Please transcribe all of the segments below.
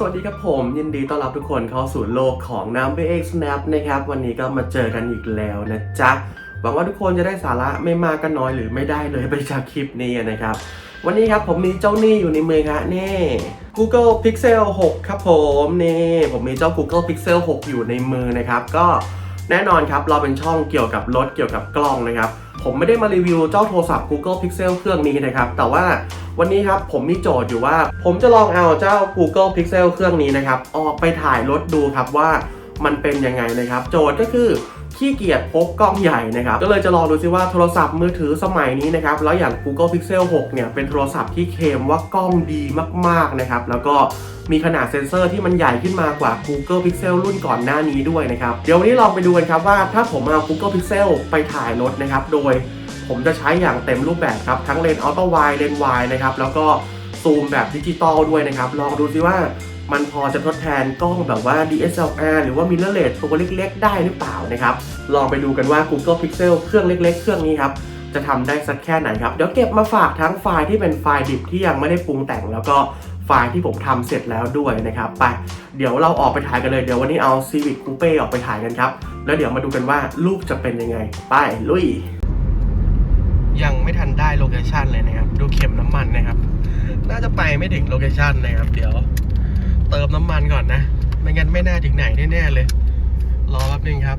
สวัสดีครับผม ยินดีต้อนรับทุกคนเข้าสู่โลกของน้ำเบเอ็กซ์แนปนะครับ วันนี้ก็มาเจอกันอีกแล้วนะจ๊ะ หวังว่าทุกคนจะได้สาระไม่มากก็น้อยหรือไม่ได้เลยไปจากคลิปนี้นะครับ วันนี้ครับผมมีเจ้าหนี้อยู่ในมือครับนี่ Google Pixel 6 ครับผมนี่ผมมีเจ้า Google Pixel 6 อยู่ในมือนะครับ ก็แน่นอนครับเราเป็นช่องเกี่ยวกับรถเกี่ยวกับกล้องนะครับ ผมไม่ได้มารีวิวเจ้าโทรศัพท์ Google Pixel เครื่องนี้นะครับ แต่ว่าวันนี้ครับผมมีโจทย์อยู่ว่า ผมจะลองเอาเจ้า Google Pixel เครื่องนี้นะครับ ออกไปถ่ายรถดูครับว่ามันเป็นยังไงนะครับ โจทย์ก็คือ ขี้เกียจพกกล้องใหญ่นะครับก็เลยจะลองดูซิว่าโทรศัพท์มือถือสมัยนี้นะครับแล้วอย่าง Google Pixel 6 เนี่ยเป็นโทรศัพท์ที่เคมว่ากล้องดีมากๆนะครับแล้วก็มีขนาดเซ็นเซอร์ที่มันใหญ่ขึ้นมากว่า Google Pixel รุ่นก่อนหน้านี้ด้วยนะครับ เดี๋ยววันนี้ลองไปดูกันครับว่าถ้าผมเอา Google Pixel ไปถ่ายรถนะครับ โดยผมจะใช้อย่างเต็มรูปแบบครับ ทั้งเลนส์อัลตร้าไวเลนส์ไวนะครับ แล้วก็ซูมแบบดิจิตอลด้วยนะครับ ลองดูซิว่า มันพอจะทดแทนกล้องแบบว่า DSLR หรือว่า mirrorless ตัวเล็ก ๆ ได้หรือเปล่านะครับ ลองไปดูกันว่า Google Pixel เครื่องเล็ก ๆ เครื่องนี้ครับ จะทำได้สักแค่ไหนครับ เดี๋ยวเก็บมาฝากทั้งไฟล์ที่เป็นไฟล์ดิบที่ยังไม่ได้ปรุงแต่ง แล้วก็ไฟล์ที่ผมทำเสร็จแล้วด้วยนะครับไปเดี๋ยวเราออกไปถ่ายกันเลย เดี๋ยววันนี้เอา Civic Coupe ออกไปถ่ายกันครับ แล้วเดี๋ยวมาดูกันว่ารูปจะเป็นยังไง ไปลุย ยังไม่ทันได้โลเคชันเลยนะครับ ดูเข็มน้ำมันนะครับ น่าจะไปไม่ถึงโลเคชันนะครับ เดี๋ยว เติมน้ำมันก่อนนะ ไม่งั้นไม่น่าถึงไหนแน่ๆเลย รอแป๊บนึงครับ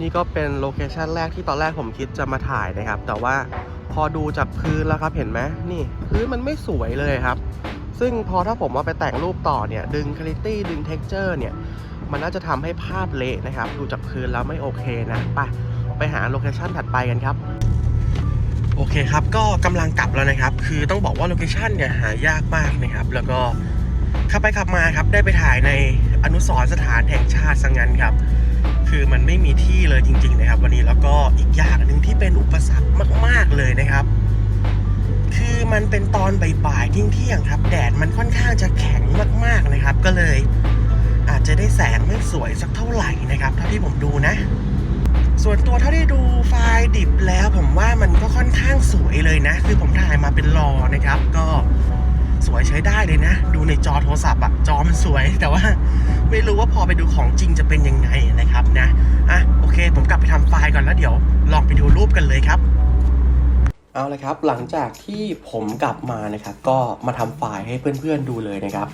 นี่ก็เป็นโลเคชันแรกที่ตอนแรกผมคิดจะมาถ่ายนะครับ แต่ว่า พอดูจากพื้นแล้วครับเห็นไหมนี่พื้นมันไม่สวยเลยครับ ซึ่งพอถ้าผมเอาไปแต่งรูปต่อเนี่ย ดึงคุณภาพดึง texture เนี่ย มันน่าจะทำให้ภาพเละนะครับ ดูจากพื้นแล้วไม่โอเคนะไปไปหาโลเคชันถัดไปกันครับโอเคครับก็กำลังกลับแล้วนะครับ คือต้องบอกว่าโลเคชันเนี่ยหายากมากนะครับ แล้วก็ขับไปขับมาครับได้ไปถ่ายในอนุสรณ์สถานแห่งชาติซะงั้นครับ คือมันไม่มีที่เลยจริง ๆ นะครับ วันนี้แล้วก็อีกอย่างหนึ่งที่เป็นอุปสรรคมาก ๆเลยนะครับ คือมันเป็นตอนบ่ายๆเที่ยงๆครับ แดดมันค่อนข้างจะแข็งมากๆนะครับ ก็เลย อาจจะได้แสงไม่สวยสักเท่าไหร่นะครับเท่าที่ผมดูนะ ส่วนตัวเท่าที่ดูไฟล์ดิบแล้ว ผมว่ามันก็ค่อนข้างสวยเลยนะ คือผมถ่ายมาเป็นรอนะครับ ก็ สวยใช้ได้เลยนะ ดูในจอโทรศัพท์อะจอมันสวย แต่ว่าไม่รู้ว่าพอไปดูของจริงจะเป็นยังไงนะครับนะอะโอเค ผมกลับไปทำไฟล์ก่อนแล้วเดี๋ยว ลองไปดูรูปกันเลยครับเอาละครับหลังจากที่ผมกลับมานะครับก็มาทำไฟล์ให้เพื่อนๆดูเลยนะครับ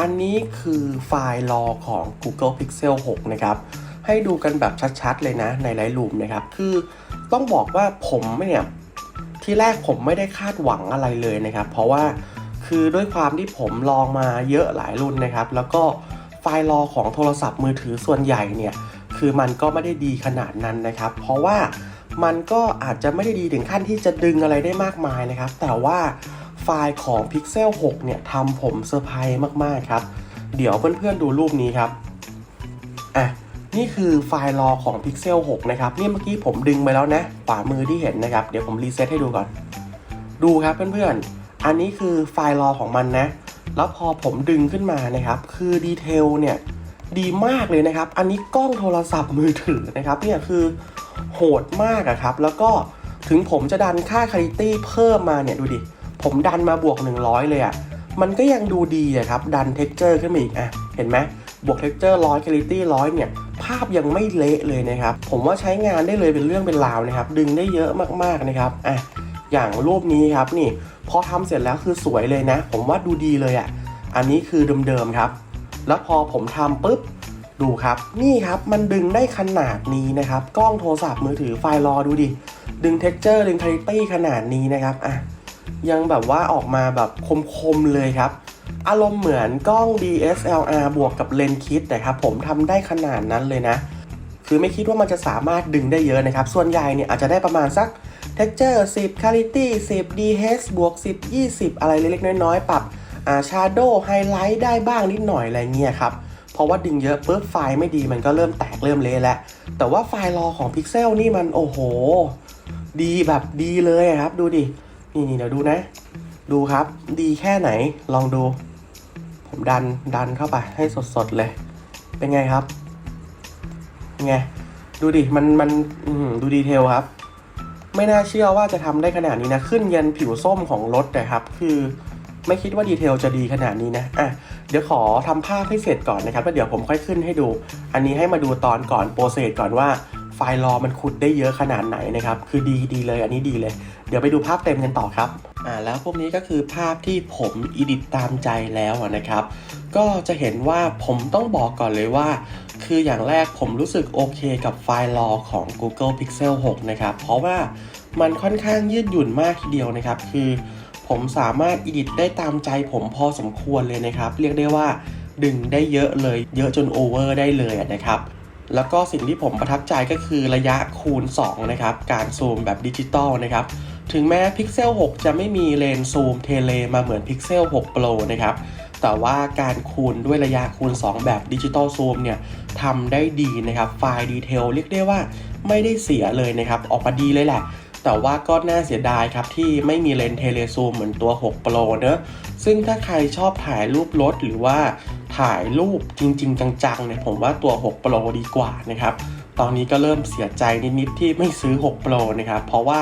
อันนี้คือไฟล์รอของ Google Pixel 6 นะครับ ให้ดูกันแบบชัดๆเลยนะใน Lightroom นะครับ คือต้องบอกว่าผมเนี่ย ที่แรกผมไม่ได้คาดหวังอะไรเลยนะครับ เพราะว่า คือด้วยความที่ผมลองมาเยอะหลายรุ่นนะครับ แล้วก็ไฟล์รอของโทรศัพท์มือถือส่วนใหญ่เนี่ย คือมันก็ไม่ได้ดีขนาดนั้นนะครับ เพราะว่ามันก็อาจจะไม่ได้ดีถึงขั้นที่จะดึงอะไรได้มากมายนะครับ แต่ว่าไฟล์ของ Pixel 6 เนี่ยทำผมเซอร์ไพรส์มากๆครับ เดี๋ยวเพื่อนๆดูรูปนี้ครับ อะ นี่คือไฟล์รอของ Pixel 6 นะครับ นี่เมื่อกี้ผมดึงไปแล้วนะขวามือที่เห็นนะครับ เดี๋ยวผมรีเซ็ตให้ดูก่อน ดูครับเพื่อนๆ อันนี้คือไฟล์รอของมันนะ แล้วพอผมดึงขึ้นมานะครับ คือดีเทลเนี่ยดีมากเลยนะครับ อันนี้กล้องโทรศัพท์มือถือนะครับเนี่ยคือโหดมากอะครับ แล้วก็ถึงผมจะดันค่าคุณภาพเพิ่มมาเนี่ยดูดิ ผมดันมาบวก 100 เลยอะมันก็ยังดูดีอะครับ ดันเท็กเจอร์ขึ้นมาอีกอะเห็นไหมบวกเท็กเจอร์ร้อยคุณภาพร้อยเนี่ย ภาพยังไม่เละเลยนะครับ ผมว่าใช้งานได้เลยเป็นเรื่องเป็นราวนะครับ ดึงได้เยอะมากๆนะครับอะ อย่างรูปนี้ครับนี่พอทำเสร็จแล้วคือสวยเลยนะ ผมว่าดูดีเลยอะ่ะ อันนี้คือเดิมๆครับ แล้วพอผมทำปุ๊บดูครับ นี่ครับมันดึงได้ขนาดนี้นะครับ กล้องโทรศัพท์มือถือไฟล์รอดูดิ ดึงเท็กเจอร์ดึงคุณภาพขนาดนี้นะครับอะยังแบบว่าออกมาแบบคมๆเลยครับ อารมณ์เหมือนกล้อง DSLR บวกกับเลนส์คิดนะครับผมทำได้ขนาดนั้นเลยนะ คือไม่คิดว่ามันจะสามารถดึงได้เยอะนะครับ ส่วนใหญ่เนี่ยอาจจะได้ประมาณสัก texture 10 quality 10 DH บวก10 20 อะไรเล็กๆน้อยๆ ปรับอ่า shadow highlight ได้บ้างนิดหน่อยอะไรเงี้ยครับเพราะว่าดึงเยอะปุ๊บไฟล์ไม่ดีมันก็เริ่มแตกเริ่มเละแล้ว แต่ว่าไฟล์รอของ Pixel นี่มันโอ้โห ดีแบบดีเลยครับ ดูดิ นี่นี่เดี๋ยวดูนะ ดูครับ ดีแค่ไหนลองดู ผมดันดันเข้าไปให้สดๆเลย เป็นไงครับ ไง ดูดิ มันมันดูดีเทลครับ ไม่น่าเชื่อว่าจะทำได้ขนาดนี้นะ ขึ้นยันผิวส้มของรถนะครับ คือไม่คิดว่าดีเทลจะดีขนาดนี้นะ อะ เดี๋ยวขอทำภาพให้เสร็จก่อนนะครับ แล้วเดี๋ยวผมค่อยขึ้นให้ดู อันนี้ให้มาดูตอนก่อนโปรเซสก่อนว่าไฟล์รอมันขุดได้เยอะขนาดไหนนะครับ คือดีดีเลย อันนี้ดีเลย เดี๋ยวไปดูภาพเต็มกันต่อครับ อ่าแล้วพวกนี้ก็คือภาพที่ผมอิดิตตามใจแล้วนะครับ ก็จะเห็นว่าผมต้องบอกก่อนเลยว่า คืออย่างแรกผมรู้สึกโอเคกับไฟล์รอของ Google Pixel 6 นะครับ เพราะว่ามันค่อนข้างยืดหยุ่นมากทีเดียวนะครับ คือผมสามารถอิดิตได้ตามใจผมพอสมควรเลยนะครับ เรียกได้ว่าดึงได้เยอะเลย เยอะจนโอเวอร์ได้เลยนะครับแล้วก็สิ่งที่ผมประทับใจก็คือระยะคูณ 2 นะครับ การซูมแบบดิจิตอลนะครับ ถึงแม้ Pixel 6 จะไม่มีเลนส์ซูมเทเลมาเหมือน Pixel 6 Pro นะครับ แต่ว่าการคูณด้วยระยะคูณ 2 แบบดิจิตอลซูมเนี่ยทำได้ดีนะครับ ไฟล์ดีเทลเรียกได้ว่าไม่ได้เสียเลยนะครับ ออกมาดีเลยแหละ แต่ว่าก็น่าเสียดายครับที่ไม่มีเลนส์เทเลซูมเหมือนตัว 6 Pro เนอะซึ่งถ้าใครชอบถ่ายรูปรถหรือว่าถ่ายรูปจริง ๆ จังๆเนี่ยผมว่าตัว 6 Pro ดีกว่านะครับ ตอนนี้ก็เริ่มเสียใจนิดๆที่ไม่ซื้อ 6 Pro นะครับ เพราะว่า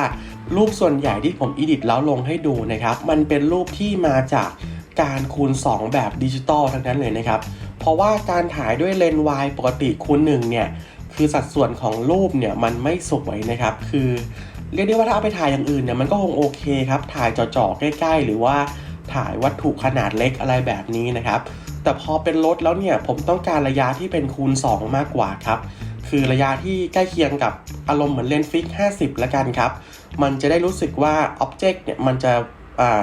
รูปส่วนใหญ่ที่ผมอิดิตแล้วลงให้ดูนะครับ มันเป็นรูปที่มาจากการคูณ 2 แบบดิจิตอลทั้งนั้นเลยนะครับ เพราะว่าการถ่ายด้วยเลนส์วายปกติคูณ1เนี่ย คือสัดส่วนของรูปเนี่ยมันไม่สวยนะครับ คือเรียกได้ว่าถ้าเอาไปถ่ายอย่างอื่นเนี่ยมันก็คงโอเคครับ ถ่ายจ่อๆใกล้ๆ หรือว่าถ่ายวัตถุขนาดเล็กอะไรแบบนี้นะครับ แต่พอเป็นรถแล้วเนี่ยผมต้องการระยะที่เป็นคูณ 2 มากกว่าครับ คือระยะที่ใกล้เคียงกับอารมณ์เหมือนเลนส์ฟิก 50 ละกันครับ มันจะได้รู้สึกว่าอ็อบเจกต์เนี่ยมันจะ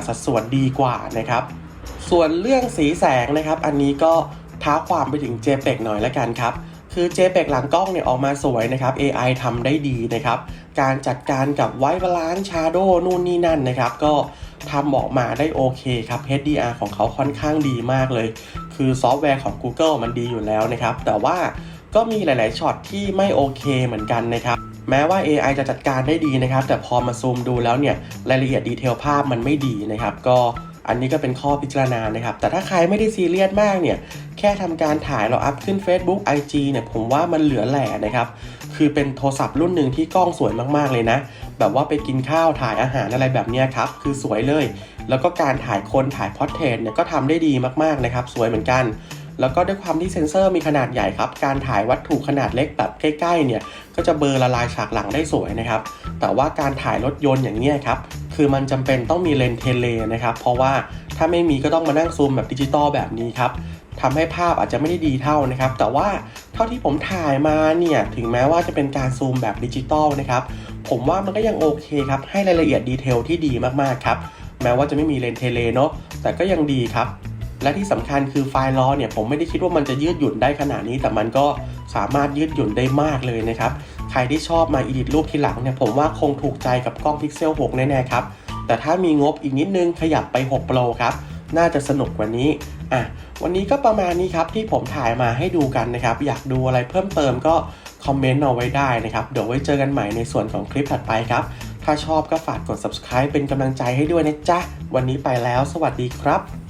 สัดส่วนดีกว่านะครับ ส่วนเรื่องสีแสงนะครับ อันนี้ก็ท้าความไปถึง JPEG หน่อยละกันครับ คือ JPEG หลังกล้องเนี่ยออกมาสวยนะครับ AI ทำได้ดีนะครับ การจัดการกับไวบาลานซ์ชาโดนู่นนี่นั่นนะครับ ก็ทำออกมาได้โอเคครับ HDR ของเขาค่อนข้างดีมากเลย คือซอฟต์แวร์ของ Google มันดีอยู่แล้วนะครับ แต่ว่า ก็มีหลายๆช็อตที่ไม่โอเคเหมือนกันนะครับ แม้ว่า AI จะจัดการได้ดีนะครับ แต่พอมาซูมดูแล้วเนี่ยรายละเอียดดีเทลภาพมันไม่ดีนะครับ ก็อันนี้ก็เป็นข้อพิจารณานะครับ แต่ถ้าใครไม่ได้ซีเรียสมากเนี่ย แค่ทำการถ่ายเราอัพขึ้น Facebook IG เนี่ย ผมว่ามันเหลือแหล่นะครับ คือเป็นโทรศัพท์รุ่นหนึ่งที่กล้องสวยมากๆเลยนะ แบบว่าไปกินข้าวถ่ายอาหารอะไรแบบนี้ครับ คือสวยเลย แล้วก็การถ่ายคนถ่ายพอร์เทรตเนี่ยก็ทำได้ดีมากๆนะครับ สวยเหมือนกัน แล้วก็ด้วยความที่เซ็นเซอร์มีขนาดใหญ่ครับ การถ่ายวัตถุขนาดเล็กแบบใกล้ๆเนี่ยก็จะเบลอละลายฉากหลังได้สวยนะครับ แต่ว่าการถ่ายรถยนต์อย่างนี้ครับ คือมันจำเป็นต้องมีเลนเทเลนะครับ เพราะว่าถ้าไม่มีก็ต้องมานั่งซูมแบบดิจิตอลแบบนี้ครับทำให้ภาพอาจจะไม่ได้ดีเท่านะครับ แต่ว่าเท่าที่ผมถ่ายมาเนี่ยถึงแม้ว่าจะเป็นการซูมแบบดิจิตอลนะครับ ผมว่ามันก็ยังโอเคครับให้รายละเอียดดีเทลที่ดีมากๆครับแม้ว่าจะไม่มีเลนเทเลเนาะแต่ก็ยังดีครับ และที่สำคัญคือไฟล์ล้อเนี่ยผมไม่ได้คิดว่ามันจะยืดหยุ่นได้ขนาดนี้ แต่มันก็สามารถยืดหยุ่นได้มากเลยนะครับ ใครที่ชอบมาอีดิทรูปทีหลังเนี่ยผมว่าคงถูกใจกับกล้อง Pixel 6แน่ๆครับ แต่ถ้ามีงบอีกนิดนึงขยับไป 6 Pro ครับ น่าจะสนุกกว่านี้อะวันนี้ก็ประมาณนี้ครับที่ผมถ่ายมาให้ดูกันนะครับ อยากดูอะไรเพิ่มเติมก็คอมเมนต์เอาไว้ได้นะครับ เดี๋ยวไว้เจอกันใหม่ในส่วนของคลิปถัดไปครับ ถ้าชอบก็ฝากกด subscribe เป็นกำลังใจให้ด้วยนะจ๊ะ วันนี้ไปแล้ว สวัสดีครับ